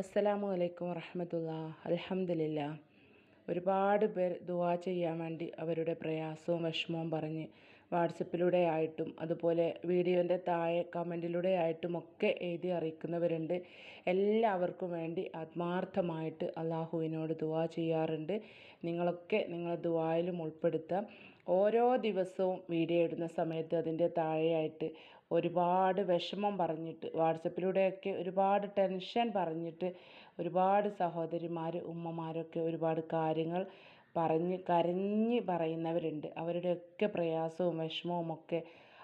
അസ്സലാമു അലൈക്കും വറഹമത്തുള്ള. അലഹമില്ല ഒരുപാട് പേർ ദുവാ ചെയ്യാൻ വേണ്ടി അവരുടെ പ്രയാസവും വിഷമവും പറഞ്ഞ് വാട്സപ്പിലൂടെ ആയിട്ടും അതുപോലെ വീഡിയോന്റെ താഴെ കമന്റിലൂടെ ആയിട്ടും ഒക്കെ എഴുതി അറിയിക്കുന്നവരുണ്ട്. എല്ലാവർക്കും വേണ്ടി ആത്മാർത്ഥമായിട്ട് അള്ളാഹുവിനോട് ദുവാ ചെയ്യാറുണ്ട്. നിങ്ങളൊക്കെ നിങ്ങളെ ദുവായിലും ഉൾപ്പെടുത്താം. ഓരോ ദിവസവും വീഡിയോ ഇടുന്ന സമയത്ത് അതിന്റെ താഴെയായിട്ട് ഒരുപാട് വിഷമം പറഞ്ഞിട്ട് വാട്സപ്പിലൂടെയൊക്കെ ഒരുപാട് ടെൻഷൻ പറഞ്ഞിട്ട് ഒരുപാട് സഹോദരിമാർ ഉമ്മമാരൊക്കെ ഒരുപാട് കാര്യങ്ങൾ പറഞ്ഞ് കരഞ്ഞ് പറയുന്നവരുണ്ട്. അവരുടെയൊക്കെ പ്രയാസവും വിഷമവും ഒക്കെ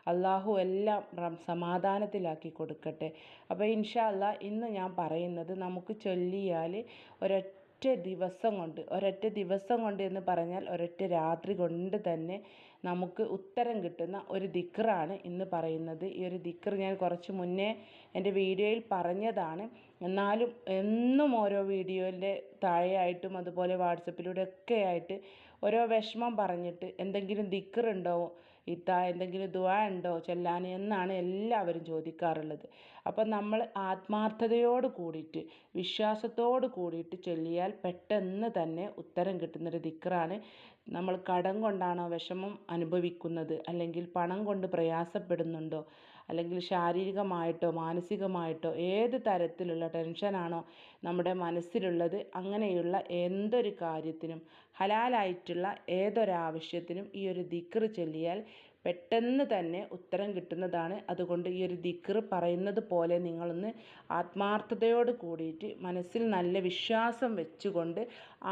അള്ളാഹു എല്ലാം സമാധാനത്തിലാക്കി കൊടുക്കട്ടെ. അപ്പോൾ ഇൻഷാ അല്ലാ ഇന്ന് ഞാൻ പറയുന്നത് നമുക്ക് ചൊല്ലിയാൽ ഒരൊറ്റ ദിവസം കൊണ്ട് ഒരൊറ്റ ദിവസം കൊണ്ട് എന്ന് പറഞ്ഞാൽ ഒരൊറ്റ രാത്രി കൊണ്ട് തന്നെ നമുക്ക് ഉത്തരം കിട്ടുന്ന ഒരു ദിക്റാണ് ഇന്ന് പറയുന്നത്. ഈ ഒരു ദിക്ർ ഞാൻ കുറച്ച് മുന്നേ എന്റെ വീഡിയോയിൽ പറഞ്ഞതാണ്. എന്നാലും എന്നും ഓരോ വീഡിയോയിന്റെ താഴെയായിട്ടും അതുപോലെ വാട്സപ്പിലൂടെ ഒക്കെ ആയിട്ട് ഓരോ വിഷമം പറഞ്ഞിട്ട് എന്തെങ്കിലും ദിക്റുണ്ടോ? ഇത്ത എന്തെങ്കിലും ദുആ ഉണ്ടോ? ചൊല്ലാൻ എന്നാണ് എല്ലാവരും ചോദിക്കാറുള്ളത്. അപ്പം നമ്മൾ ആത്മാർത്ഥതയോട് കൂടിയിട്ട് വിശ്വാസത്തോട് കൂടിയിട്ട് ചൊല്ലിയാൽ പെട്ടെന്ന് തന്നെ ഉത്തരം കിട്ടുന്നൊരു ദിക്റാണ് നമ്മൾ കടം കൊണ്ടാണോ വിഷമം അനുഭവിക്കുന്നത്? അല്ലെങ്കിൽ പണം കൊണ്ട് പ്രയാസപ്പെടുന്നുണ്ടോ? അല്ലെങ്കിൽ ശാരീരികമായിട്ടോ മാനസികമായിട്ടോ ഏത് തരത്തിലുള്ള ടെൻഷനാണോ നമ്മുടെ മനസ്സിലുള്ളത് അങ്ങനെയുള്ള എന്തൊരു കാര്യത്തിനും ഹലാലായിട്ടുള്ള ഏതൊരാവശ്യത്തിനും ഈ ഒരു ദിക്ർ ചൊല്ലിയാൽ പെട്ടെന്ന് തന്നെ ഉത്തരം കിട്ടുന്നതാണ്. അതുകൊണ്ട് ഈ ഒരു ദിക്ർ പറയുന്നത് പോലെ നിങ്ങളൊന്ന് ആത്മാർത്ഥതയോട് കൂടിയിട്ട് മനസ്സിൽ നല്ല വിശ്വാസം വെച്ചുകൊണ്ട്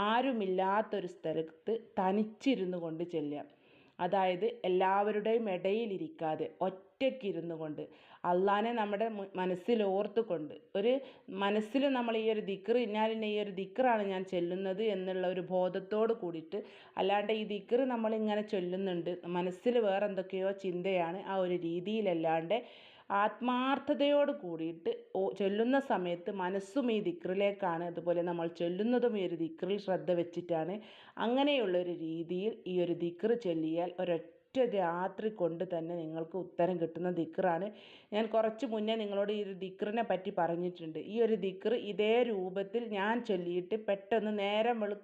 ആരുമില്ലാത്തൊരു സ്ഥലത്ത് തനിച്ചിരുന്നു കൊണ്ട് ചെല്ലുക. അതായത് എല്ലാവരുടെയും ഇടയിലിരിക്കാതെ ഒറ്റയ്ക്കിരുന്നു കൊണ്ട് അള്ളാനെ നമ്മുടെ മനസ്സിൽ ഓർത്തുകൊണ്ട് ഒരു മനസ്സിൽ നമ്മൾ ഈ ഒരു ദിക്ർ ഇന്നാലിന്റെ ഈ ഒരു ദിക്റാണ് ഞാൻ ചൊല്ലുന്നത് എന്നുള്ള ഒരു ബോധത്തോട് കൂടിയിട്ട് അല്ലാണ്ട് ഈ ദിക്ർ നമ്മളിങ്ങനെ ചൊല്ലുന്നുണ്ട് മനസ്സിൽ വേറെ എന്തൊക്കെയോ ചിന്തയാണ് ആ ഒരു രീതിയിലല്ലാണ്ട് ആത്മാർത്ഥതയോട് കൂടിയിട്ട് ചൊല്ലുന്ന സമയത്ത് മനസ്സും ഈ ദിക്റിലേക്കാണ്. അതുപോലെ നമ്മൾ ചൊല്ലുന്നതും ഈ ഒരു ദിക്റിൽ ശ്രദ്ധ വെച്ചിട്ടാണ് അങ്ങനെയുള്ളൊരു രീതിയിൽ ഈ ഒരു ദിക്റ് ചൊല്ലിയാൽ ഒരൊറ്റ രാത്രി കൊണ്ട് തന്നെ നിങ്ങൾക്ക് ഉത്തരം കിട്ടുന്ന ദിക്റാണ്. ഞാൻ കുറച്ച് മുന്നേ നിങ്ങളോട് ഈ ഒരു ദിക്റിനെ പറ്റി പറഞ്ഞിട്ടുണ്ട്. ഈ ഒരു ദിക്ർ ഇതേ രൂപത്തിൽ ഞാൻ ചൊല്ലിയിട്ട് പെട്ടെന്ന് നേരം വെളു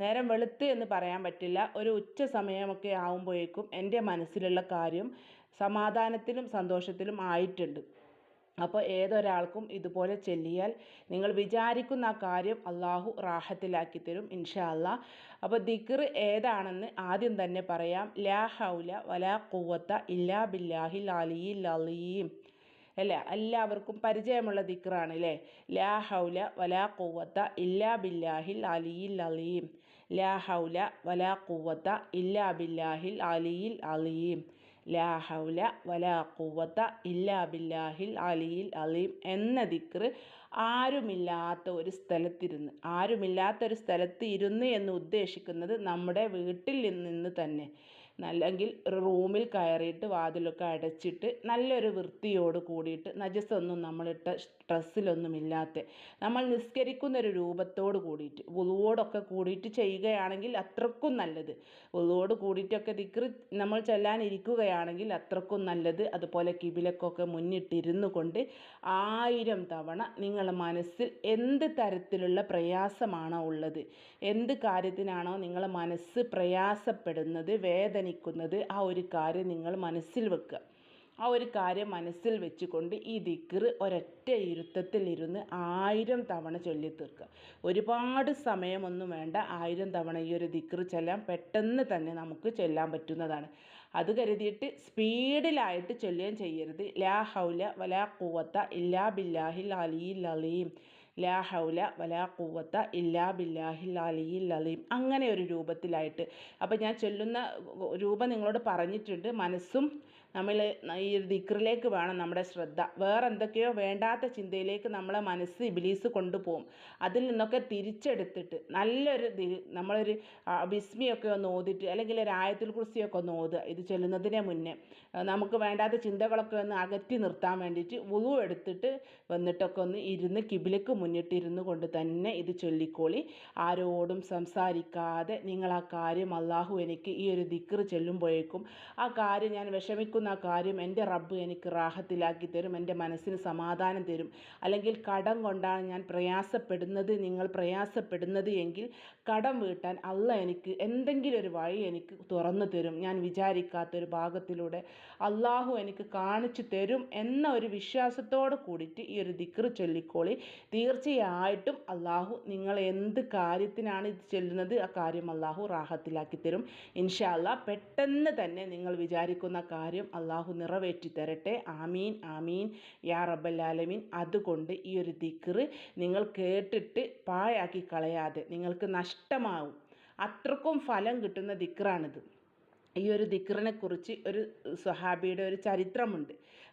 നേരം വെളുത്ത് എന്ന് പറയാൻ പറ്റില്ല. ഒരു ഉച്ച സമയമൊക്കെ ആകുമ്പോഴേക്കും എന്റെ മനസ്സിലുള്ള കാര്യം സമാധാനത്തിലും സന്തോഷത്തിലും ആയിട്ടുണ്ട്. അപ്പോൾ ഏതൊരാൾക്കും ഇതുപോലെ ചെല്ലിയാൽ നിങ്ങൾ വിചാരിക്കുന്ന ആ കാര്യം അള്ളാഹു റാഹത്തിലാക്കി തരും ഇൻഷാ അല്ലാ അപ്പോൾ ദിക്ർ ഏതാണെന്ന് ആദ്യം തന്നെ പറയാം. ലാ ഹൗല വലാ കുവത്ത ഇല്ലാ ബില്ലാഹി ലാലി അലീം. അല്ലേ? എല്ലാവർക്കും പരിചയമുള്ള ദിക്റാണ് അല്ലേ? ലാ ഹൗല വലാ കുവത്ത ഇല്ലാ ബില്ലാഹിൽ അലിയിൽ അലീം. ലാ ഹൗല വലാ കുവത്ത ഇല്ലാ ബില്ലാഹിൽ അലിയിൽ അലീം. ലാ ഹൗല വലാ ഖുവത്ത ഇല്ലാ ബില്ലാഹിൽ അലിയിൽ അലീം എന്ന ദിക്ർ ആരുമില്ലാത്ത ഒരു സ്ഥലത്തിരുന്ന് ആരുമില്ലാത്ത ഒരു സ്ഥലത്ത് ഇരുന്ന് എന്ന് ഉദ്ദേശിക്കുന്നത് നമ്മുടെ വീട്ടിൽ നിന്ന് തന്നെ. അല്ലെങ്കിൽ റൂമിൽ കയറിയിട്ട് വാതിലൊക്കെ അടച്ചിട്ട് നല്ലൊരു വൃത്തിയോട് കൂടിയിട്ട് നജസൊന്നും നമ്മളിട്ട ഡ്രസ്സിലൊന്നും ഇല്ലാത്ത നമ്മൾ നിസ്കരിക്കുന്ന ഒരു രൂപത്തോട് കൂടിയിട്ട് വുളുവോടൊക്കെ കൂടിയിട്ട് ചെയ്യുകയാണെങ്കിൽ അത്രക്കും നല്ലത്. വുളുവോട് കൂടിയിട്ടൊക്കെ ദിക്ർ നമ്മൾ ചെല്ലാനിരിക്കുകയാണെങ്കിൽ അത്രക്കും നല്ലത്. അതുപോലെ കിബിലക്കൊക്കെ മുന്നിട്ടിരുന്നു കൊണ്ട് ആയിരം തവണ നിങ്ങളുടെ മനസ്സിൽ എന്ത് തരത്തിലുള്ള പ്രയാസമാണോ ഉള്ളത് എന്ത് കാര്യത്തിനാണോ നിങ്ങളുടെ മനസ്സ് പ്രയാസപ്പെടുന്നത് വേദനിക്കുന്നത് ആ ഒരു കാര്യം നിങ്ങൾ മനസ്സിൽ വെക്കുക. ആ ഒരു കാര്യം മനസ്സിൽ വെച്ചുകൊണ്ട് ഈ ദിക്ർ ഒരൊറ്റ ഇരുത്തത്തിൽ ഇരുന്ന് ആയിരം തവണ ചൊല്ലി തീർക്കുക ഒരുപാട് സമയമൊന്നും വേണ്ട ആയിരം തവണ ഈ ഒരു ദിക്ർ ചെല്ലാൻ പെട്ടെന്ന് തന്നെ നമുക്ക് ചൊല്ലാൻ പറ്റുന്നതാണ്. അത് കരുതിയിട്ട് സ്പീഡിലായിട്ട് ചൊല്ലുകയും ചെയ്യരുത്. ലാ ഹൗല വലാ കൂവത്ത ഇല്ലാ ബില്ലാഹിൽ അലിയിൽ അലീം. ലാ ഹൗല വലാ കൂവത്ത ഇല്ലാ ബില്ലാഹിൽ അലിയിൽ അലീം. അങ്ങനെ ഒരു രൂപത്തിലായിട്ട്. അപ്പോൾ ഞാൻ ചൊല്ലുന്ന രൂപം നിങ്ങളോട് പറഞ്ഞിട്ടുണ്ട്. മനസ്സും നമ്മൾ ഈ ദിക്റിലേക്ക് വേണം നമ്മുടെ ശ്രദ്ധ. വേറെ എന്തൊക്കെയോ വേണ്ടാത്ത ചിന്തയിലേക്ക് നമ്മളെ മനസ്സ് ഇബിലീസ് കൊണ്ടുപോകും. അതിൽ നിന്നൊക്കെ തിരിച്ചെടുത്തിട്ട് നല്ലൊരു നമ്മളൊരു ബിസ്മിയൊക്കെ ഒന്ന് ഓതിട്ട് അല്ലെങ്കിൽ ഒരു ആയത്തിൽ കുറിച്ചൊക്കെ ഒന്ന് ഓതുക. ഇത് ചൊല്ലുന്നതിന് മുന്നേ. നമുക്ക് വേണ്ടാത്ത ചിന്തകളൊക്കെ ഒന്ന് അകറ്റി നിർത്താൻ വേണ്ടിയിട്ട് വുളു എടുത്തിട്ട് വന്നിട്ടൊക്കെ ഒന്ന് ഇരുന്ന് കിബിലേക്ക് മുന്നിട്ടിരുന്നു കൊണ്ട് തന്നെ ഇത് ചൊല്ലിക്കോളി. ആരോടും സംസാരിക്കാതെ നിങ്ങൾ ആ കാര്യം അള്ളാഹു എനിക്ക് ഈ ഒരു ദിക്ർ ചൊല്ലുമ്പോഴേക്കും ആ കാര്യം ഞാൻ വിഷമിക്കുന്ന വിചാരിക്കുന്ന ആ കാര്യം എന്റെ റബ്ബ് എനിക്ക് റാഹത്തിലാക്കി തരും എന്റെ മനസ്സിന് സമാധാനം തരും. അല്ലെങ്കിൽ കടം കൊണ്ടാണ് ഞാൻ പ്രയാസപ്പെടുന്നത് നിങ്ങൾ പ്രയാസപ്പെടുന്നത് എങ്കിൽ കടം വീട്ടാൻ അല്ല എനിക്ക് എന്തെങ്കിലും ഒരു വഴി എനിക്ക് തുറന്നു തരും. ഞാൻ വിചാരിക്കാത്തൊരു ഭാഗത്തിലൂടെ അള്ളാഹു എനിക്ക് കാണിച്ചു തരും എന്ന ഒരു വിശ്വാസത്തോട് കൂടിയിട്ട് ഈ ഒരു ദിക്ർ ചൊല്ലിക്കോളി. തീർച്ചയായിട്ടും അള്ളാഹു നിങ്ങൾ എന്ത് കാര്യത്തിനാണ് ഇത് ചെല്ലുന്നത് ആ കാര്യം അള്ളാഹു റാഹത്തിലാക്കി തരും. ഇൻഷാല്ല പെട്ടെന്ന് തന്നെ നിങ്ങൾ വിചാരിക്കുന്ന കാര്യം അള്ളാഹു നിറവേറ്റി തരട്ടെ. ആമീൻ ആമീൻ. യാ റബ്ബല്ലാലമീൻ. അതുകൊണ്ട് ഈ ഒരു ദിക്റ് നിങ്ങൾ കേട്ടിട്ട് പാഴാക്കി കളയാതെ നിങ്ങൾക്ക് നഷ്ടമാവും. അത്രക്കും ഫലം കിട്ടുന്ന ദിക്റാണിത്. ഈ ഒരു ദിക്റിനെ കുറിച്ച് ഒരു സ്വഹാബിയുടെ ഒരു ചരിത്രമുണ്ട്.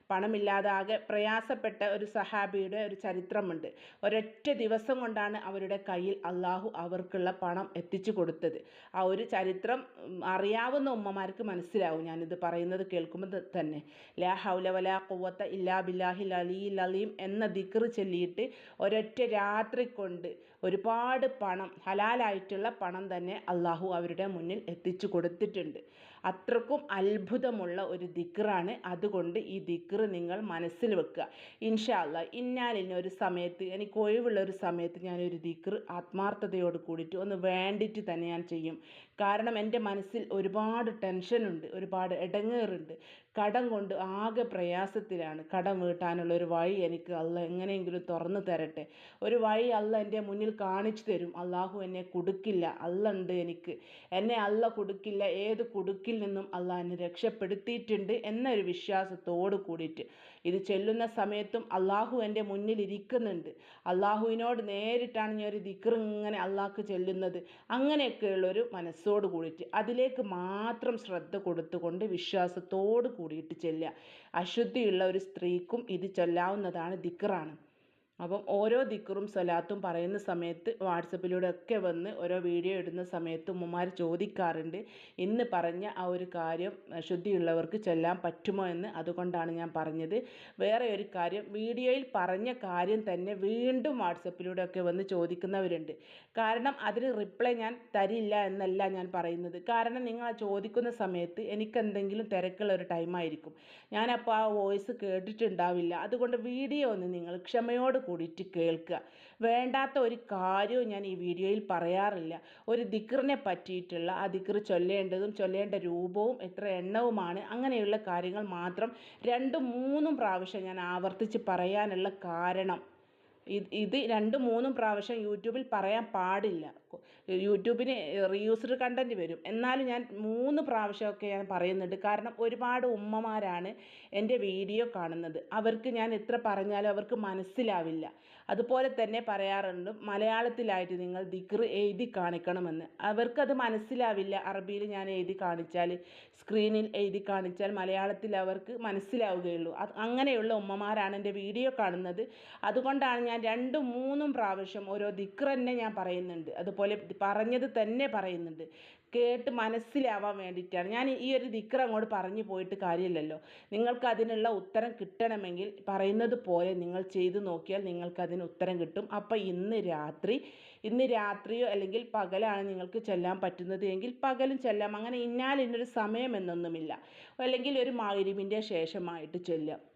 പണമില്ലാതെ പ്രയാസപ്പെട്ട ഒരു സഹാബിയുടെ ഒരു ചരിത്രമുണ്ട്. ഒരൊറ്റ ദിവസം കൊണ്ടാണ് അവരുടെ കയ്യിൽ അള്ളാഹു അവർക്കുള്ള പണം എത്തിച്ചു കൊടുത്തത്. ആ ഒരു ചരിത്രം അറിയാവുന്ന ഉമ്മമാർക്ക് മനസ്സിലാവും. ഞാനിത് പറയുന്നത് കേൾക്കുമ്പോൾ തന്നെ. ലാ ഹൗല വലാ ഖുവത്ത ഇല്ലാ ബില്ലാഹി ലലീ ലലീം എന്ന ദിക്റ് ചൊല്ലിയിട്ട് ഒരൊറ്റ രാത്രി കൊണ്ട് ഒരുപാട് പണം ഹലാലായിട്ടുള്ള പണം തന്നെ അള്ളാഹു അവരുടെ മുന്നിൽ എത്തിച്ചു കൊടുത്തിട്ടുണ്ട്. അത്രക്കും അത്ഭുതമുള്ള ഒരു ദിക്റാണ്. അതുകൊണ്ട് ഈ ദിക്റ് നിങ്ങൾ മനസ്സിൽ വെക്കുക. ഇൻഷാ ഇന്നാലിന് ഒരു സമയത്ത് എനിക്ക് ഒഴിവുള്ള ഒരു സമയത്ത് ഞാനൊരു ദിക്റ് ആത്മാർത്ഥതയോട് കൂടിയിട്ട് ഒന്ന് വേണ്ടിയിട്ട് തന്നെ ഞാൻ ചെയ്യും. കാരണം എന്റെ മനസ്സിൽ ഒരുപാട് ടെൻഷനുണ്ട് ഒരുപാട് ഇടങ്ങേറുണ്ട് കടം കൊണ്ട് ആകെ പ്രയാസത്തിലാണ്. കടം വീട്ടാനുള്ള ഒരു വഴി എനിക്ക് അള്ള എങ്ങനെയെങ്കിലും തുറന്നു തരട്ടെ. ഒരു വഴി അല്ല എന്റെ മുന്നിൽ കാണിച്ചു തരും. അള്ളാഹു എന്നെ കൊടുക്കില്ല. അല്ല ഉണ്ട് എനിക്ക്. എന്നെ അല്ല കൊടുക്കില്ല. ഏത് കുടുക്കിൽ നിന്നും അല്ല എന്നെ രക്ഷപ്പെടുത്തിയിട്ടുണ്ട് എന്നൊരു വിശ്വാസത്തോട് കൂടിയിട്ട്. ഇത് ചെല്ലുന്ന സമയത്തും അള്ളാഹു എന്റെ മുന്നിൽ ഇരിക്കുന്നുണ്ട്. അള്ളാഹുവിനോട് നേരിട്ടാണ് ഞാൻ ഒരു ദിക്ർ ഇങ്ങനെ അള്ളാഹ്ക്ക് ചെല്ലുന്നത്. അങ്ങനെയൊക്കെയുള്ളൊരു മനസ്സോട് കൂടിയിട്ട് അതിലേക്ക് മാത്രം ശ്രദ്ധ കൊടുത്തുകൊണ്ട് വിശ്വാസത്തോട് കൂടിയിട്ട് ചെല്ലുക. അശുദ്ധിയുള്ള ഒരു സ്ത്രീക്കും ഇത് ചൊല്ലാവുന്നതാണ് ദിക്റാണ്. അപ്പം ഓരോ ദിക്റും സ്വലാത്തും പറയുന്ന സമയത്ത് വാട്സപ്പിലൂടെ ഒക്കെ വന്ന് ഓരോ വീഡിയോ ഇടുന്ന സമയത്ത് ഉമ്മമാർ ചോദിക്കാറുണ്ട് ഇന്ന് പറഞ്ഞ ആ ഒരു കാര്യം ശുദ്ധിയുള്ളവർക്ക് ചൊല്ലാൻ പറ്റുമോ എന്ന്? അതുകൊണ്ടാണ് ഞാൻ പറഞ്ഞത്. വേറെ ഒരു കാര്യം വീഡിയോയിൽ പറഞ്ഞ കാര്യം തന്നെ വീണ്ടും വാട്സപ്പിലൂടെ ഒക്കെ വന്ന് ചോദിക്കുന്നവരുണ്ട്. കാരണം അതിന് റിപ്ലൈ ഞാൻ തരില്ല എന്നല്ല ഞാൻ പറയുന്നത്. കാരണം നിങ്ങൾ ചോദിക്കുന്ന സമയത്ത് എനിക്ക് എന്തെങ്കിലും തിരക്കുള്ള ഒരു ടൈമായിരിക്കും. ഞാനപ്പോൾ ആ വോയിസ് കേട്ടിട്ടുണ്ടാവില്ല. അതുകൊണ്ട് വീഡിയോ ഒന്ന് നിങ്ങൾ ക്ഷമയോട് കൂടിയിട്ട് കേൾക്കുക. വേണ്ടാത്ത ഒരു കാര്യവും ഞാൻ ഈ വീഡിയോയിൽ പറയാറില്ല. ഒരു ദിക്റിനെ പറ്റിയിട്ടുള്ള ആ ദിക്റ് ചൊല്ലേണ്ടതും ചൊല്ലേണ്ട രൂപവും എത്ര എണ്ണവുമാണ് അങ്ങനെയുള്ള കാര്യങ്ങൾ മാത്രം രണ്ടും മൂന്നും പ്രാവശ്യം ഞാൻ ആവർത്തിച്ച് പറയാനുള്ള കാരണം ഇത് രണ്ടും മൂന്നും പ്രാവശ്യം യൂട്യൂബിൽ പറയാൻ പാടില്ല. യൂട്യൂബിന് റീയൂസ്ഡ് കണ്ടന്റ് വരും. എന്നാലും ഞാൻ മൂന്ന് പ്രാവശ്യമൊക്കെ ഞാൻ പറയുന്നുണ്ട്. കാരണം ഒരുപാട് ഉമ്മമാരാണ് എന്റെ വീഡിയോ കാണുന്നത്. അവർക്ക് ഞാൻ എത്ര പറഞ്ഞാലും അവർക്ക് മനസ്സിലാവില്ല. അതുപോലെ തന്നെ പറയാറുണ്ട് മലയാളത്തിലായിട്ട് നിങ്ങൾ ദിക്ർ എഴുതി കാണിക്കണമെന്ന്. അവർക്കത് മനസ്സിലാവില്ല. അറബിയിൽ ഞാൻ എഴുതി കാണിച്ചാൽ സ്ക്രീനിൽ എഴുതി കാണിച്ചാൽ മലയാളത്തിൽ അവർക്ക് മനസ്സിലാവുകയുള്ളൂ. അങ്ങനെയുള്ള ഉമ്മമാരാണ് എന്റെ വീഡിയോ കാണുന്നത്. അതുകൊണ്ടാണ് ഞാൻ രണ്ടും മൂന്നും പ്രാവശ്യം ഓരോ ദിക്ർ തന്നെ ഞാൻ പറയുന്നുണ്ട്. അതുപോലെ പറഞ്ഞത് തന്നെ പറയുന്നുണ്ട്. കേട്ട് മനസ്സിലാവാൻ വേണ്ടിയിട്ടാണ്. ഞാൻ ഈ ഒരു ദിക്ർ അങ്ങോട്ട് പറഞ്ഞു പോയിട്ട് കാര്യമില്ലല്ലോ. നിങ്ങൾക്ക് അതിനുള്ള ഉത്തരം കിട്ടണമെങ്കിൽ പറയുന്നത് പോലെ നിങ്ങൾ ചെയ്തു നോക്കിയാൽ നിങ്ങൾക്ക് അതിന് ഉത്തരം കിട്ടും. അപ്പോൾ ഇന്ന് രാത്രി ഇന്ന് രാത്രിയോ അല്ലെങ്കിൽ പകലാണ് നിങ്ങൾക്ക് ചെല്ലാൻ പറ്റുന്നത് എങ്കിൽ പകലും ചെല്ലാം. അങ്ങനെ ഇന്നാൽ ഇന്നൊരു സമയം എന്നൊന്നുമില്ല. അല്ലെങ്കിൽ ഒരു മഗ്‌രിബിന്റെ ശേഷമായിട്ട് ചെല്ലാം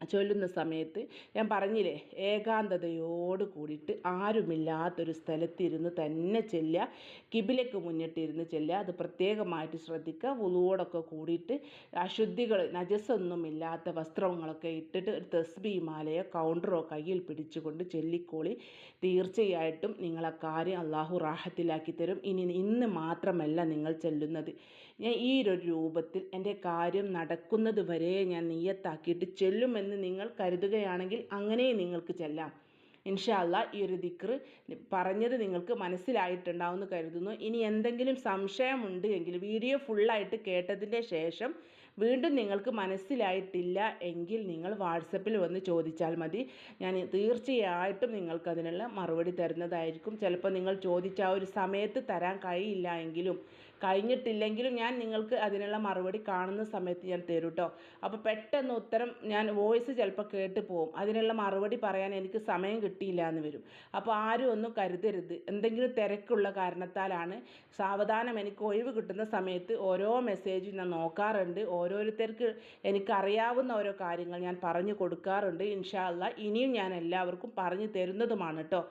ചൊല്ലുന്ന സമയത്ത് ഞാൻ പറഞ്ഞില്ലേ ഏകാന്തതയോട് കൂടിയിട്ട് ആരുമില്ലാത്തൊരു സ്ഥലത്തിരുന്ന് തന്നെ ചെല്ലുക കിബിലേക്ക് മുന്നിട്ടിരുന്ന് ചെല്ലുക അത് പ്രത്യേകമായിട്ട് ശ്രദ്ധിക്കുക വുളുവോടൊക്കെ കൂടിയിട്ട് അശുദ്ധികൾ നജസൊന്നുമില്ലാത്ത വസ്ത്രങ്ങളൊക്കെ ഇട്ടിട്ട് ഒരു തസ്ബി മാലയോ കൗണ്ടറോ കയ്യിൽ പിടിച്ചുകൊണ്ട് ചെല്ലിക്കോളി. തീർച്ചയായിട്ടും നിങ്ങളെ കാര്യം അള്ളാഹു റാഹത്തിലാക്കി തരും. ഇനി ഇന്ന് മാത്രമല്ല നിങ്ങൾ ചെല്ലുന്നത്. ഞാൻ ഈ ഒരു രൂപത്തിൽ എന്റെ കാര്യം നടക്കുന്നത് വരെ ഞാൻ നീയത്താക്കിയിട്ട് ചെല്ലുമെന്ന് നിങ്ങൾ കരുതുകയാണെങ്കിൽ അങ്ങനെ നിങ്ങൾക്ക് ചെല്ലാം. ഇൻഷാ അല്ലാ ഈ ഒരു ദിക്റ് പറഞ്ഞത് നിങ്ങൾക്ക് മനസ്സിലായിട്ടുണ്ടാവുമെന്ന് കരുതുന്നു. ഇനി എന്തെങ്കിലും സംശയമുണ്ട് എങ്കിൽ വീഡിയോ ഫുള്ളായിട്ട് കേട്ടതിന്റെ ശേഷം വീണ്ടും നിങ്ങൾക്ക് മനസ്സിലായിട്ടില്ല എങ്കിൽ നിങ്ങൾ വാട്സപ്പിൽ വന്ന് ചോദിച്ചാൽ മതി. ഞാൻ തീർച്ചയായിട്ടും നിങ്ങൾക്ക് അതിനുള്ള മറുപടി തരുന്നതായിരിക്കും. ചിലപ്പോൾ നിങ്ങൾ ചോദിച്ച ആ ഒരു സമയത്ത് തരാൻ കഴിയില്ല എങ്കിലും കഴിഞ്ഞിട്ടില്ലെങ്കിലും ഞാൻ നിങ്ങൾക്ക് അതിനുള്ള മറുപടി കാണുന്ന സമയത്ത് ഞാൻ തരും കേട്ടോ അപ്പോൾ പെട്ടെന്ന് ഉത്തരം ഞാൻ വോയിസ് ചിലപ്പോൾ കേട്ട് പോകും അതിനുള്ള മറുപടി പറയാൻ എനിക്ക് സമയം കിട്ടിയില്ല എന്ന് വരും. അപ്പോൾ ആരും ഒന്നും കരുതരുത്. എന്തെങ്കിലും തിരക്കുള്ള കാരണത്താലാണ് സാവധാനം എനിക്ക് ഒഴിവ് കിട്ടുന്ന സമയത്ത് ഓരോ മെസ്സേജും ഞാൻ നോക്കാറുണ്ട്. ഓരോരുത്തർക്ക് എനിക്കറിയാവുന്ന ഓരോ കാര്യങ്ങൾ ഞാൻ പറഞ്ഞു കൊടുക്കാറുണ്ട്. ഇൻഷാ അല്ലാ ഇനിയും ഞാൻ എല്ലാവർക്കും പറഞ്ഞു തരുന്നതുമാണ് കേട്ടോ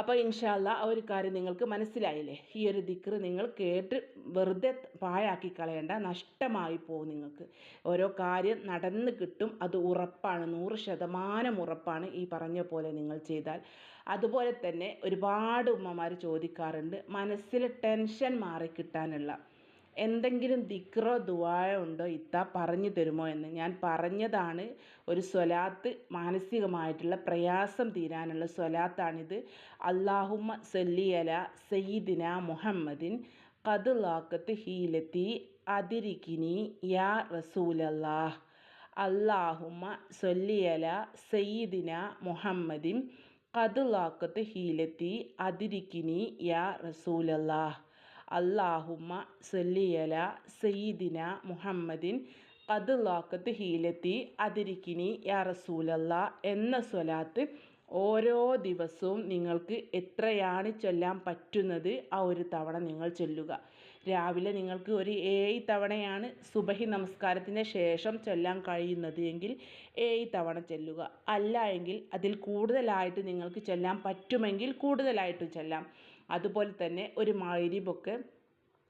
അപ്പോൾ ഇൻഷാല്ല ആ ഒരു കാര്യം നിങ്ങൾക്ക് മനസ്സിലായില്ലേ? ഈ ഒരു ദിക്ർ നിങ്ങൾ കേട്ട് വെറുതെ പാഴാക്കി കളയേണ്ട നഷ്ടമായി പോകും നിങ്ങൾക്ക്. ഓരോ കാര്യം നടന്ന് കിട്ടും അത് ഉറപ്പാണ് നൂറ് ശതമാനം ഉറപ്പാണ് ഈ പറഞ്ഞ പോലെ നിങ്ങൾ ചെയ്താൽ. അതുപോലെ തന്നെ ഒരുപാട് ഉമ്മമാർ ചോദിക്കാറുണ്ട് മനസ്സിൽ ടെൻഷൻ മാറി കിട്ടാനുള്ള എന്തെങ്കിലും ദിക്റോ ദുആയോ ഉണ്ടോ ഇത്ത പറഞ്ഞു തരുമോ എന്ന്. ഞാൻ പറഞ്ഞതാണ് ഒരു സ്വലാത്ത് മാനസികമായിട്ടുള്ള പ്രയാസം തീരാനുള്ള സ്വലാത്താണിത്. അള്ളാഹുമ്മ സല്ലിയല സയ്യിദിന മുഹമ്മദിൻ കതുലാക്കത്ത് ഹീലത്തി അതിരിക്കിനി യാ റസൂലല്ലാഹ്. അള്ളാഹുമ്മ സൊല്ലിയല സയ്യിദിന മുഹമ്മദിൻ കതുലാക്കത്ത് ഹീലത്തി അതിരിക്കിനി യാ റസൂലല്ലാഹ്. അള്ളാഹുമ്മ സല്ലിയല സയ്യിദിന മുഹമ്മദിൻ കതുലാക്കത്ത് ഹീലത്തി അതിരിക്കിനി യാ റസൂലല്ല എന്ന സ്വലാത്ത് ഓരോ ദിവസവും നിങ്ങൾക്ക് എത്രയാണ് ചൊല്ലാൻ പറ്റുന്നത് ആ ഒരു തവണ നിങ്ങൾ ചൊല്ലുക. രാവിലെ നിങ്ങൾക്ക് ഒരു ഏഴ് തവണയാണ് സുബഹി നമസ്കാരത്തിന് ശേഷം ചൊല്ലാൻ കഴിയുന്നത് എങ്കിൽ ഏഴ് തവണ ചൊല്ലുക. അല്ല എങ്കിൽ അതിൽ കൂടുതലായിട്ട് നിങ്ങൾക്ക് ചൊല്ലാൻ പറ്റുമെങ്കിൽ കൂടുതലായിട്ട് ചൊല്ലാം. അതുപോലെ തന്നെ ഒരു മഗ്‌രിബൊക്കെ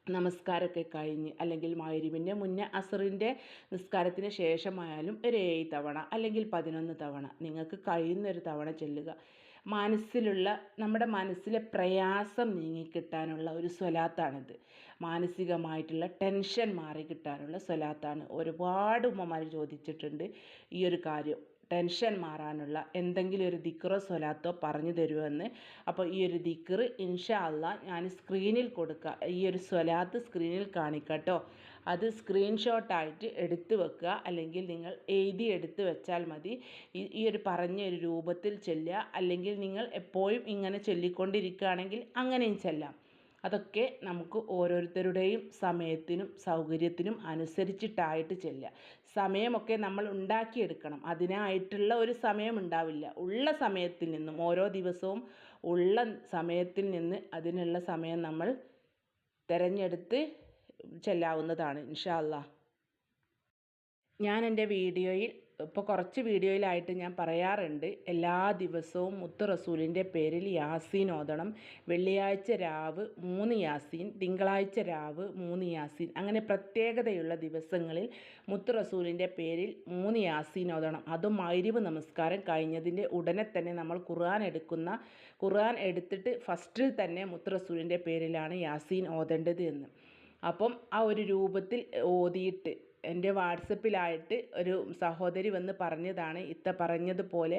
നമസ്കാരമൊക്കെ കഴിഞ്ഞ് അല്ലെങ്കിൽ മഗ്‌രിബിന്റെ മുന്നേ അസറിന്റെ നിസ്കാരത്തിന് ശേഷമായാലും ഒരു ഏഴ് തവണ അല്ലെങ്കിൽ പതിനൊന്ന് തവണ നിങ്ങൾക്ക് കഴിയുന്ന ഒരു തവണ ചെല്ലുക. മനസ്സിലുള്ള നമ്മുടെ മനസ്സിലെ പ്രയാസം നീങ്ങിക്കിട്ടാനുള്ള ഒരു സ്വലാത്താണിത്. മാനസികമായിട്ടുള്ള ടെൻഷൻ മാറി കിട്ടാനുള്ള സ്വലാത്താണ്. ഒരുപാട് ഉമ്മമാർ ചോദിച്ചിട്ടുണ്ട് ഈ ഒരു കാര്യം. ടെൻഷൻ മാറാനുള്ള എന്തെങ്കിലും ഒരു ദിക്റോ സ്വലാത്തോ പറഞ്ഞു തരുമെന്ന് അപ്പോൾ ഈ ഒരു ദിക്ർ ഇൻഷാ അള്ളാ ഞാൻ സ്ക്രീനിൽ കൊടുക്കുക ഈ ഒരു സ്വലാത്ത് സ്ക്രീനിൽ കാണിക്കട്ടോ. അത് സ്ക്രീൻഷോട്ടായിട്ട് എടുത്തു വെക്കുക. അല്ലെങ്കിൽ നിങ്ങൾ എഴുതി എടുത്തു വെച്ചാൽ മതി. ഈ ഒരു പറഞ്ഞ ഒരു രൂപത്തിൽ ചെല്ലുക. അല്ലെങ്കിൽ നിങ്ങൾ എപ്പോഴും ഇങ്ങനെ ചൊല്ലിക്കൊണ്ടിരിക്കുകയാണെങ്കിൽ അങ്ങനെയും ചെല്ലാം. അതൊക്കെ നമുക്ക് ഓരോരുത്തരുടെയും സമയത്തിനും സൗകര്യത്തിനും അനുസരിച്ചിട്ടായിട്ട് ചെല്ലുക. സമയമൊക്കെ നമ്മൾ ഉണ്ടാക്കിയെടുക്കണം. അതിനായിട്ടുള്ള ഒരു സമയം ഉണ്ടാവില്ല ഉള്ള സമയത്തിൽ നിന്നും ഓരോ ദിവസവും ഉള്ള സമയത്തിൽ നിന്ന് അതിനുള്ള സമയം നമ്മൾ തിരഞ്ഞെടുത്ത് ചെല്ലാവുന്നതാണ് ഇൻഷാ അല്ലാ ഞാൻ എന്റെ വീഡിയോയിൽ ഇപ്പോൾ കുറച്ച് വീഡിയോയിലായിട്ട് ഞാൻ പറയാറുണ്ട്. എല്ലാ ദിവസവും മുത്ത് റസൂലിന്റെ പേരിൽ യാസീൻ ഓതണം. വെള്ളിയാഴ്ച രാവ് മൂന്ന് യാസീൻ തിങ്കളാഴ്ച രാവ് മൂന്ന് യാസീൻ. അങ്ങനെ പ്രത്യേകതയുള്ള ദിവസങ്ങളിൽ മുത്ത് റസൂലിന്റെ പേരിൽ മൂന്ന് യാസീൻ ഓതണം. അതും മൈരിവ് നമസ്കാരം കഴിഞ്ഞതിന്റെ ഉടനെ തന്നെ നമ്മൾ ഖുർആൻ എടുക്കുന്ന ഖുർആൻ എടുത്തിട്ട് ഫസ്റ്റിൽ തന്നെ മുത്ത് റസൂലിന്റെ പേരിലാണ് യാസീൻ ഓതേണ്ടത് എന്ന്. അപ്പം ആ ഒരു രൂപത്തിൽ ഓതിയിട്ട് എന്റെ വാട്സപ്പിലായിട്ട് ഒരു സഹോദരി വന്ന് പറഞ്ഞതാണ് ഇത്ത പറഞ്ഞതുപോലെ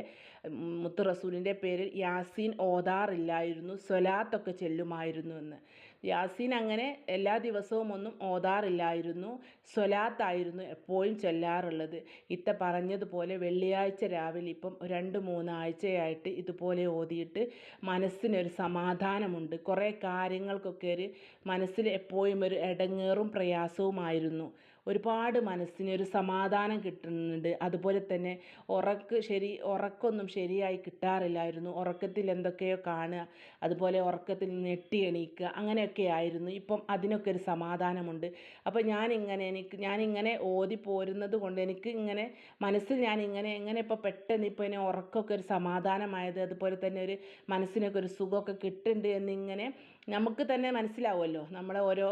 മുത്ത് റസൂലിന്റെ പേരിൽ യാസീൻ ഓതാറില്ലായിരുന്നു സ്വലാത്തൊക്കെ ചെല്ലുമായിരുന്നു എന്ന്. യാസീൻ അങ്ങനെ എല്ലാ ദിവസവും ഒന്നും ഓതാറില്ലായിരുന്നു സ്വലാത്തായിരുന്നു എപ്പോഴും ചൊല്ലാറുള്ളത്. ഇത്ത പറഞ്ഞതുപോലെ വെള്ളിയാഴ്ച രാവിലെ ഇപ്പം രണ്ട് മൂന്നാഴ്ചയായിട്ട് ഇതുപോലെ ഓതിയിട്ട് മനസ്സിനൊരു സമാധാനമുണ്ട്. കുറേ കാര്യങ്ങൾക്കൊക്കെ ഒരു മനസ്സിൽ എപ്പോഴും ഒരു ഇടങ്ങേറും പ്രയാസവുമായിരുന്നു. ഒരുപാട് മനസ്സിന് ഒരു സമാധാനം കിട്ടുന്നുണ്ട്. അതുപോലെ തന്നെ ഉറക്ക് ശരി ഉറക്കൊന്നും ശരിയായി കിട്ടാറില്ലായിരുന്നു. ഉറക്കത്തിൽ എന്തൊക്കെയോ കാണുക അതുപോലെ ഉറക്കത്തിൽ ഞെട്ടി എണീക്കുക അങ്ങനെയൊക്കെ ആയിരുന്നു. ഇപ്പം അതിനൊക്കെ ഒരു സമാധാനമുണ്ട്. അപ്പോൾ ഞാനിങ്ങനെ എനിക്ക് ഞാനിങ്ങനെ ഓതി പോരുന്നത് കൊണ്ട് എനിക്ക് ഇങ്ങനെ മനസ്സിൽ ഞാൻ ഇങ്ങനെ എങ്ങനെ ഇപ്പോൾ പെട്ടെന്ന് ഇപ്പോൾ ഇനി ഉറക്കമൊക്കെ ഒരു സമാധാനമായത് അതുപോലെ തന്നെ ഒരു മനസ്സിനൊക്കെ ഒരു സുഖമൊക്കെ കിട്ടുന്നുണ്ട് എന്നിങ്ങനെ നമുക്ക് തന്നെ മനസ്സിലാവുമല്ലോ നമ്മുടെ ഓരോ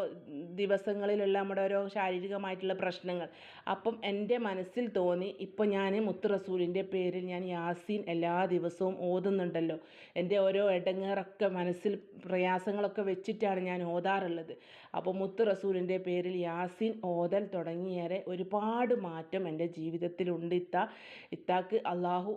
ദിവസങ്ങളിലുള്ള നമ്മുടെ ഓരോ ശാരീരികമായിട്ടുള്ള പ്രശ്നങ്ങൾ. അപ്പം എന്റെ മനസ്സിൽ തോന്നി ഇപ്പം ഞാൻ മുത്ത് റസൂലിന്റെ പേരിൽ ഞാൻ യാസീൻ എല്ലാ ദിവസവും ഓതുന്നുണ്ടല്ലോ. എന്റെ ഓരോ ഇടങ്ങേറൊക്കെ മനസ്സിൽ പ്രയാസങ്ങളൊക്കെ വെച്ചിട്ടാണ് ഞാൻ ഓതാറുള്ളത്. അപ്പോൾ മുത്ത് റസൂലിന്റെ പേരിൽ യാസീൻ ഓതൽ തുടങ്ങിയേറെ ഒരുപാട് മാറ്റം എന്റെ ജീവിതത്തിലുണ്ട്. ഇത്ത ഇത്താക്ക് അള്ളാഹു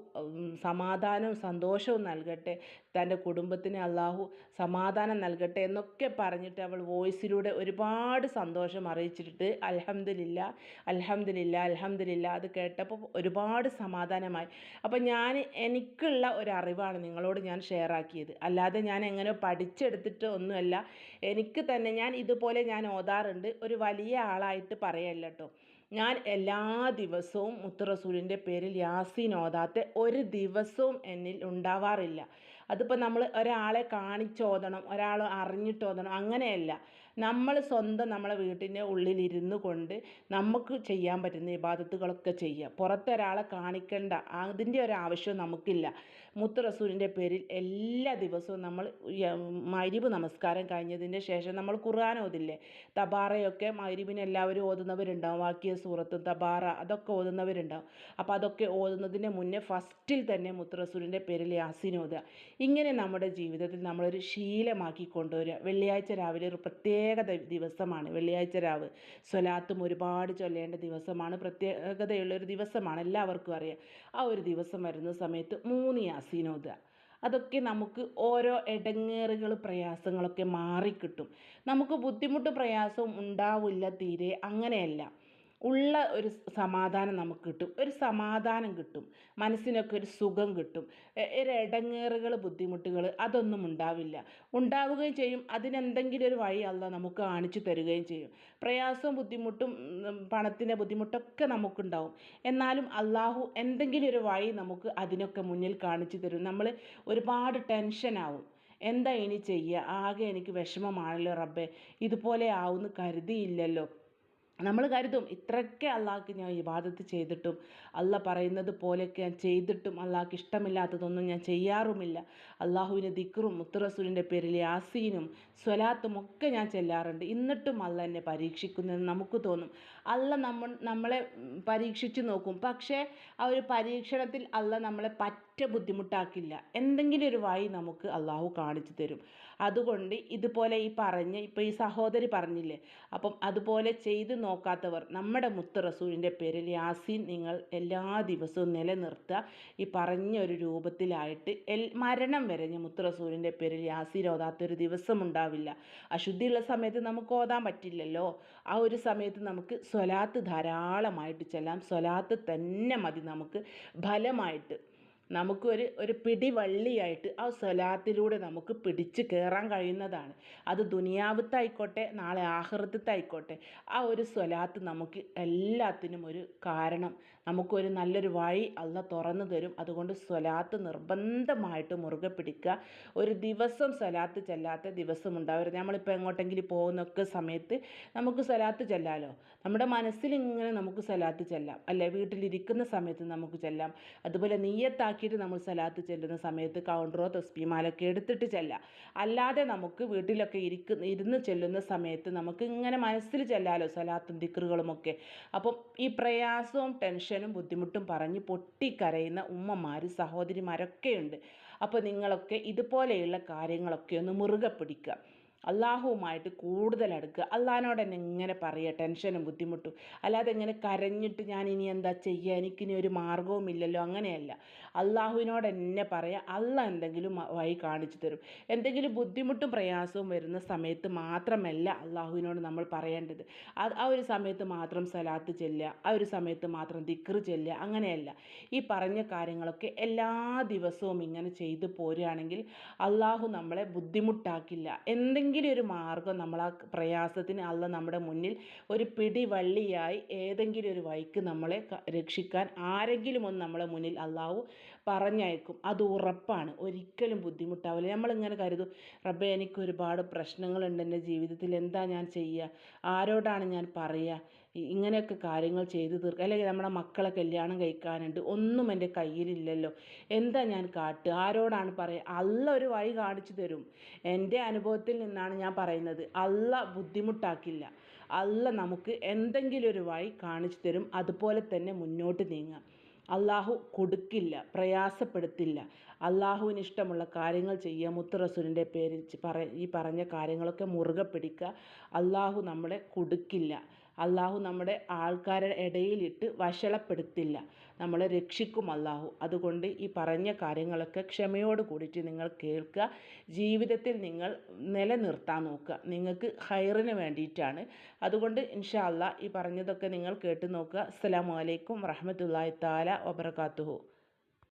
സമാധാനവും സന്തോഷവും നൽകട്ടെ. തന്റെ കുടുംബത്തിന് അള്ളാഹു സമാധാനം നൽകട്ടെ എന്നൊക്കെ പറഞ്ഞിട്ട് അവൾ വോയിസിലൂടെ ഒരുപാട് സന്തോഷം അറിയിച്ചിട്ട് അൽഹംദുലില്ല അൽഹംദുലില്ല അൽഹംദുലില്ല അത് കേട്ടപ്പോൾ ഒരുപാട് സമാധാനമായി. അപ്പോൾ ഞാൻ എനിക്കുള്ള ഒരു അറിവാണ് നിങ്ങളോട് ഞാൻ ഷെയർ ആക്കിയത്. അല്ലാതെ ഞാൻ എങ്ങനെ പഠിച്ചെടുത്തിട്ട് ഒന്നുമല്ല. എനിക്ക് തന്നെ ഞാൻ ഇതുപോലെ ഞാൻ ഓതാറുണ്ട്. ഒരു വലിയ ആളായിട്ട് പറയല്ല കേട്ടോ. ഞാൻ എല്ലാ ദിവസവും മുത്തുറസൂലിന്റെ പേരിൽ യാസീൻ ഓതാത്ത ഒരു ദിവസവും എന്നിൽ ഉണ്ടാവാറില്ല. അതിപ്പോൾ നമ്മൾ ഒരാളെ കാണിച്ചോതണം ഒരാൾ അറിഞ്ഞിട്ടോതണം അങ്ങനെയല്ല. നമ്മൾ സ്വന്തം നമ്മളെ വീട്ടിന്റെ ഉള്ളിലിരുന്ന് കൊണ്ട് നമുക്ക് ചെയ്യാൻ പറ്റുന്ന ഇബാദത്തുകളൊക്കെ ചെയ്യുക. പുറത്തൊരാളെ കാണിക്കേണ്ട അതിന്റെ ഒരു ആവശ്യം നമുക്കില്ല. മുത്ത് റസൂലിന്റെ പേരിൽ എല്ലാ ദിവസവും നമ്മൾ മരിവ് നമസ്കാരം കഴിഞ്ഞതിന്റെ ശേഷം നമ്മൾ ഖുർആൻ ഓതില്ലേ? തബാറയൊക്കെ മരിവിന് എല്ലാവരും ഓതുന്നവരുണ്ടാവും. വാക്കിയ സൂറത്ത് തബാറ അതൊക്കെ ഓതുന്നവരുണ്ടാവും. അപ്പോൾ അതൊക്കെ ഓതുന്നതിന് മുന്നേ ഫസ്റ്റിൽ തന്നെ മുത്ത് റസൂലിന്റെ പേരിൽ യാസിൻ ഓതുക. ഇങ്ങനെ നമ്മുടെ ജീവിതത്തിൽ നമ്മളൊരു ശീലമാക്കി കൊണ്ടുവരിക. വെള്ളിയാഴ്ച രാവിലെ ഒരു പ്രത്യേക ദിവസമാണ്. വെള്ളിയാഴ്ച രാവ്. സ്വലാത്തും ഒരുപാട് ചൊല്ലേണ്ട ദിവസമാണ്. പ്രത്യേകതയുള്ളൊരു ദിവസമാണ്. എല്ലാവർക്കും അറിയാം. ആ ഒരു ദിവസം വരുന്ന സമയത്ത് മൂന്ന് യാസീനോദ അതൊക്കെ നമുക്ക് ഓരോ ഇടങ്ങേറുകൾ പ്രയാസങ്ങളൊക്കെ മാറിക്കിട്ടും. നമുക്ക് ബുദ്ധിമുട്ട് പ്രയാസവും ഉണ്ടാവില്ല തീരെ. അങ്ങനെയല്ല. ഉള്ള ഒരു സമാധാനം നമുക്ക് കിട്ടും. ഒരു സമാധാനം കിട്ടും. മനസ്സിനൊക്കെ ഒരു സുഖം കിട്ടും. ഒരു ഇടങ്ങേറുകൾ ബുദ്ധിമുട്ടുകൾ അതൊന്നും ഉണ്ടാവില്ല. ഉണ്ടാവുകയും ചെയ്യും. അതിനെന്തെങ്കിലും ഒരു വഴി അല്ല നമുക്ക് കാണിച്ചു തരികയും ചെയ്യും. പ്രയാസവും ബുദ്ധിമുട്ടും പണത്തിന്റെ ബുദ്ധിമുട്ടൊക്കെ നമുക്കുണ്ടാവും. എന്നാലും അള്ളാഹു എന്തെങ്കിലും ഒരു വഴി നമുക്ക് അതിനൊക്കെ മുന്നിൽ കാണിച്ചു തരും. നമ്മൾ ഒരുപാട് ടെൻഷനാവും എന്താ ഇനി ചെയ്യുക ആകെ എനിക്ക് വിഷമമാണല്ലോ റബ്ബെ. ഇതുപോലെ ആവുമെന്ന് കരുതിയില്ലല്ലോ. നമ്മൾ കരുതും ഇത്രയൊക്കെ അള്ളാഹ്ക്ക് ഞാൻ ഇബാദത്ത് ചെയ്തിട്ടും അല്ല പറയുന്നത് പോലെയൊക്കെ ഞാൻ ചെയ്തിട്ടും അള്ളാഹ്ക്ക് ഇഷ്ടമില്ലാത്തതൊന്നും ഞാൻ ചെയ്യാറുമില്ല. അള്ളാഹുവിന്റെ ദിക്റും മുത്തുറസൂലിന്റെ പേരിൽ യാസീനും സ്വലാത്തും ഒക്കെ ഞാൻ ചെല്ലാറുണ്ട്. എന്നിട്ടും അല്ല എന്നെ പരീക്ഷിക്കുന്നതെന്ന് നമുക്ക് തോന്നും. അല്ല നമ്മൾ നമ്മളെ പരീക്ഷിച്ച് നോക്കും. പക്ഷേ ആ ഒരു പരീക്ഷണത്തിൽ അല്ല നമ്മളെ പറ്റ ബുദ്ധിമുട്ടാക്കില്ല. എന്തെങ്കിലും ഒരു വഴി നമുക്ക് അള്ളാഹു കാണിച്ചു തരും. അതുകൊണ്ട് ഇതുപോലെ ഈ പറഞ്ഞ ഇപ്പോൾ ഈ സഹോദരി പറഞ്ഞില്ലേ അപ്പം അതുപോലെ ചെയ്തു നോക്കാത്തവർ നമ്മുടെ മുത്ത് റസൂലിന്റെ പേരിൽ യാസീൻ നിങ്ങൾ എല്ലാ ദിവസവും നിലനിർത്തുക. ഈ പറഞ്ഞ ഒരു രൂപത്തിലായിട്ട് എൽ മരണം വരെ ഞാൻ മുത്ത് റസൂലിന്റെ പേരിൽ യാസീൻ ഓതാത്തൊരു ദിവസം ഉണ്ടാവില്ല. അശുദ്ധിയുള്ള സമയത്ത് നമുക്ക് ഓതാൻ പറ്റില്ലല്ലോ. ആ ഒരു സമയത്ത് നമുക്ക് സ്വലാത്ത് ധാരാളമായിട്ട് ചെല്ലാം. സ്വലാത്ത് തന്നെ മതി നമുക്ക്. ഫലമായിട്ട്. നമുക്കൊരു ഒരു പിടിവള്ളിയായിട്ട് ആ സ്വലാത്തിലൂടെ നമുക്ക് പിടിച്ച് കയറാൻ കഴിയുന്നതാണ്. അത് ദുനിയാവത്തായിക്കോട്ടെ നാളെ ആഹ്റത്തായിക്കോട്ടെ ആ ഒരു സ്വലാത്ത് നമുക്ക് എല്ലാത്തിനും ഒരു കാരണം നമുക്കൊരു നല്ലൊരു വഴി അല്ല തുറന്നു തരും. അതുകൊണ്ട് സ്വലാത്ത് നിർബന്ധമായിട്ട് മുറുകെ പിടിക്കുക. ഒരു ദിവസം സ്വലാത്ത് ചെല്ലാത്ത ദിവസം ഉണ്ടാവരുത്. നമ്മളിപ്പോൾ എങ്ങോട്ടെങ്കിലും പോകുന്നൊക്കെ സമയത്ത് നമുക്ക് സ്വലാത്ത് ചെല്ലാലോ? നമ്മുടെ മനസ്സിലിങ്ങനെ നമുക്ക് സ്വലാത്ത് ചെല്ലാം. അല്ലെ? വീട്ടിലിരിക്കുന്ന സമയത്ത് നമുക്ക് ചെല്ലാം. അതുപോലെ നീയത്താക്കിയിട്ട് നമ്മൾ സ്വലാത്ത് ചെല്ലുന്ന സമയത്ത് കൗണ്ടറോ തസ്ബീമാലൊക്കെ എടുത്തിട്ട് ചെല്ലാം. അല്ലാതെ നമുക്ക് വീട്ടിലൊക്കെ ഇരിക്കുന്ന ഇരുന്ന് ചെല്ലുന്ന സമയത്ത് നമുക്ക് ഇങ്ങനെ മനസ്സിൽ ചെല്ലാലോ സ്വലാത്തും ദിക്റുകളുമൊക്കെ അപ്പം ഈ പ്രയാസവും ടെൻഷനും ബുദ്ധിമുട്ടും പറഞ്ഞ് പൊട്ടിക്കരയുന്ന ഉമ്മമാർ സഹോദരിമാരൊക്കെയുണ്ട്. അപ്പോൾ നിങ്ങളൊക്കെ ഇതുപോലെയുള്ള കാര്യങ്ങളൊക്കെ ഒന്ന് മുറുകെ പിടിക്കുക. അള്ളാഹുവുമായിട്ട് കൂടുതൽ അടുക്കുക. അള്ളാഹിനോട് എന്നെ ഇങ്ങനെ പറയുക ടെൻഷനും ബുദ്ധിമുട്ടും. അല്ലാതെ ഇങ്ങനെ കരഞ്ഞിട്ട് ഞാൻ ഇനി എന്താ ചെയ്യുക? എനിക്കിനി ഒരു മാർഗവും ഇല്ലല്ലോ. അങ്ങനെയല്ല. അള്ളാഹുവിനോട് എന്നെ പറയുക അല്ല എന്തെങ്കിലും വഴി കാണിച്ചു തരും. എന്തെങ്കിലും ബുദ്ധിമുട്ടും പ്രയാസവും വരുന്ന സമയത്ത് മാത്രമല്ല അള്ളാഹുവിനോട് നമ്മൾ പറയേണ്ടത്. ആ ഒരു സമയത്ത് മാത്രം സലാത്ത് ചെല്ലുക ആ ഒരു സമയത്ത് മാത്രം ദിക്റ് ചെല്ലുക അങ്ങനെയല്ല. ഈ പറഞ്ഞ കാര്യങ്ങളൊക്കെ എല്ലാ ദിവസവും ഇങ്ങനെ ചെയ്തു പോരുകയാണെങ്കിൽ അള്ളാഹു നമ്മളെ ബുദ്ധിമുട്ടാക്കില്ല. എന്തെങ്കിലും എന്തെങ്കിലും ഒരു മാർഗം നമ്മൾ ആ പ്രയാസത്തിന് അല്ല നമ്മുടെ മുന്നിൽ ഒരു പിടിവള്ളിയായി ഏതെങ്കിലും ഒരു വഴിക്ക് നമ്മളെ രക്ഷിക്കാൻ ആരെങ്കിലും ഒന്ന് നമ്മളെ മുന്നിൽ അള്ളാഹു പറഞ്ഞയക്കും. അത് ഉറപ്പാണ്. ഒരിക്കലും ബുദ്ധിമുട്ടാവില്ല നമ്മളിങ്ങനെ കരുതും റബ്ബെ എനിക്ക് ഒരുപാട് പ്രശ്നങ്ങളുണ്ട് എന്റെ ജീവിതത്തിൽ. എന്താ ഞാൻ ചെയ്യുക ആരോടാണ് ഞാൻ പറയുക ഇങ്ങനെയൊക്കെ കാര്യങ്ങൾ ചെയ്തു തീർക്കുക അല്ലെങ്കിൽ നമ്മുടെ മക്കളെ കല്യാണം കഴിക്കാനുണ്ട് ഒന്നും എന്റെ കയ്യിലില്ലല്ലോ. എന്താ ഞാൻ കാട്ടുക ആരോടാണ് പറയുക അല്ല ഒരു വഴി കാണിച്ചു തരും. എന്റെ അനുഭവത്തിൽ നിന്നാണ് ഞാൻ പറയുന്നത്. അല്ല ബുദ്ധിമുട്ടാക്കില്ല. അല്ല നമുക്ക് എന്തെങ്കിലും ഒരു വഴി കാണിച്ചു തരും. അതുപോലെ തന്നെ മുന്നോട്ട് നീങ്ങാം. അള്ളാഹു കൊടുക്കില്ല പ്രയാസപ്പെടുത്തില്ല. അള്ളാഹുവിന് ഇഷ്ടമുള്ള കാര്യങ്ങൾ ചെയ്യുക മുത്ത് റസൂലിന്റെ പേരിൽ പറ ഈ പറഞ്ഞ കാര്യങ്ങളൊക്കെ മുറുകെ പിടിക്കുക. അള്ളാഹു നമ്മളെ കൊടുക്കില്ല. അള്ളാഹു നമ്മുടെ ആൾക്കാരുടെ ഇടയിലിട്ട് വഷളപ്പെടുത്തില്ല. നമ്മളെ രക്ഷിക്കും അള്ളാഹു. അതുകൊണ്ട് ഈ പറഞ്ഞ കാര്യങ്ങളൊക്കെ ക്ഷമയോട് കൂടിയിട്ട് നിങ്ങൾ കേൾക്കുക. ജീവിതത്തിൽ നിങ്ങൾ നിലനിർത്താൻ നോക്കുക. നിങ്ങൾക്ക് ഹൈറിന് വേണ്ടിയിട്ടാണ്. അതുകൊണ്ട് ഇൻഷാ അള്ളാഹ് ഈ പറഞ്ഞതൊക്കെ നിങ്ങൾ കേട്ട് നോക്കുക. അസ്സലാമു അലൈക്കും വറഹമത്തല്ലാഹി താല വബർക്കാത്തുഹു